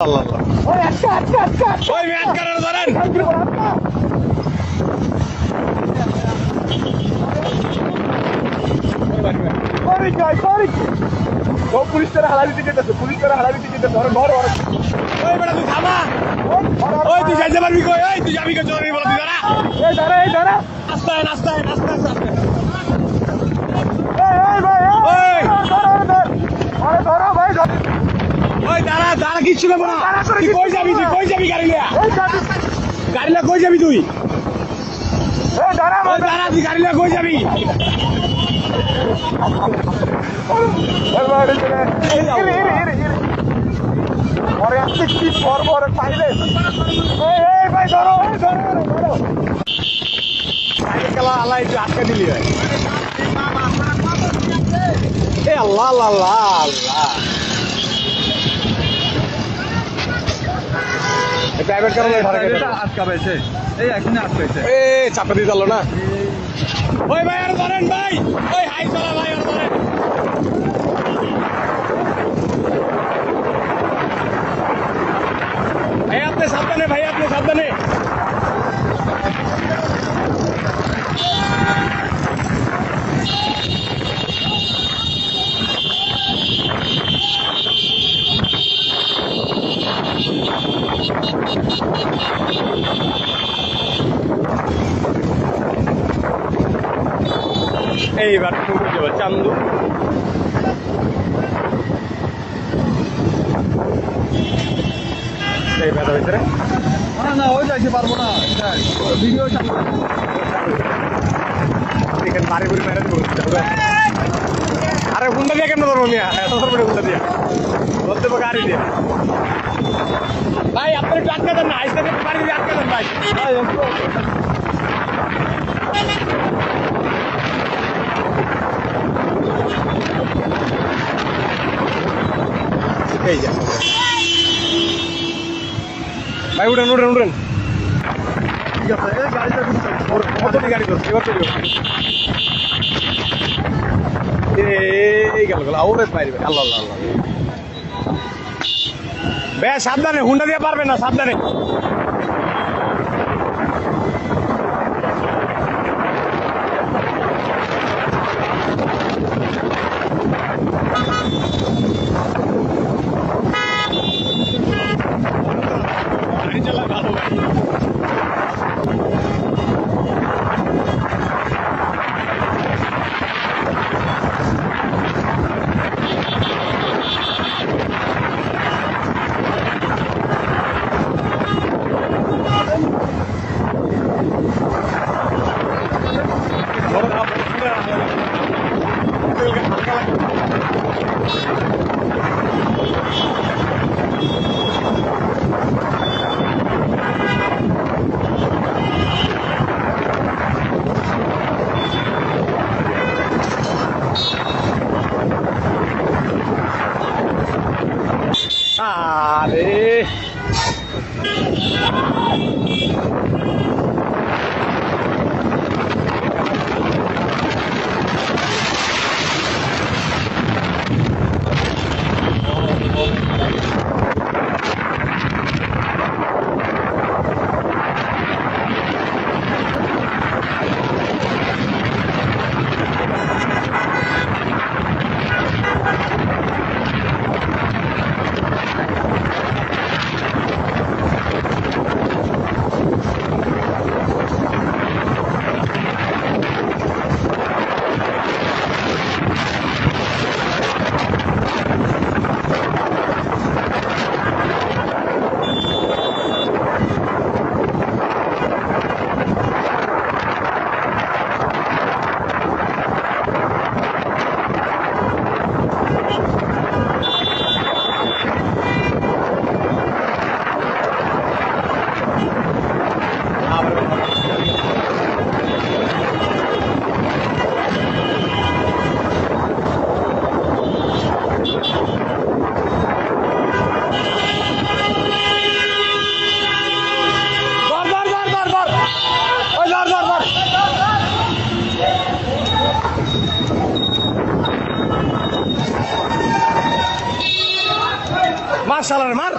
আল্লাহ police করে দিতে যেতেছে পুলিশ করে দিতে যেতেছে ধরো ধরো ওই বেটা তুই থামা ওই তুই যাইতে পারবি কই ওই তুই এই এই ভাই এই, ওই। ধরো ধরো আরে ধরো ভাই ধরো ওই দাঁড়া দাঁড়া কিচ্ছু নেব না। দাঁড়া তুই কই যাবি তুই কই যাবি গাড়ি লিয়া গাড়ি লিয়া কই যাবি তুই? ওই দাঁড়া তুই গাড়ি লিয়া কই যাবি? পরে আসছে কি পর পর পাইলে? এই এই ভাই ধরো ধরো ধরো খেলা আল্লাহ একটু আটকে দিলি ভাই। এ আল্লাহ আল্লাহ আল্লাহ। প্রাইভেট কারণে আটকা পেয়েছে। এই এখানে আটকাইছে এ চাপে দিয়ে দিল না। ওই ভাই আর ধরেন ভাই। ওই হাই চলা ভাই আর ধরেন। ভাই আপনি সাবধানে ভাই আপনি সাবধানে এইবার ঠুকে যাবে চান্দু। এই ব্যথা হয়েছে রে না না ওই যাইতে পারব না ভিডিও চালু। এখানে বাড়ি বুড়ি মেরে দেবো আরে হুন্ডা দিয়ে কেন ধরবো মিয়া? এত ধরবো হুন্ডা দিয়া। ধরতে পারব গাড়ি দিয়ে। ভাই আপনি একটু আটকে দেন না আইসে বাড়ি দিয়ে আটকে দেন ভাই। ভাই উঠেন উঠেন উঠেন ঠিক আছে এই গাড়িটা গাড়ি করছে এবার চলি এই গেল গেল আউরে বাইরে আল্লাহ আল্লাহ আল্লাহ বে সাবধানে হুন্ডা দিয়ে পারবে না সাবধানে গাড়ি চালা ভালো ভাই আরে ধর ধর ধর ধর ধর ওই ধর ধর ধর মার। শালার মার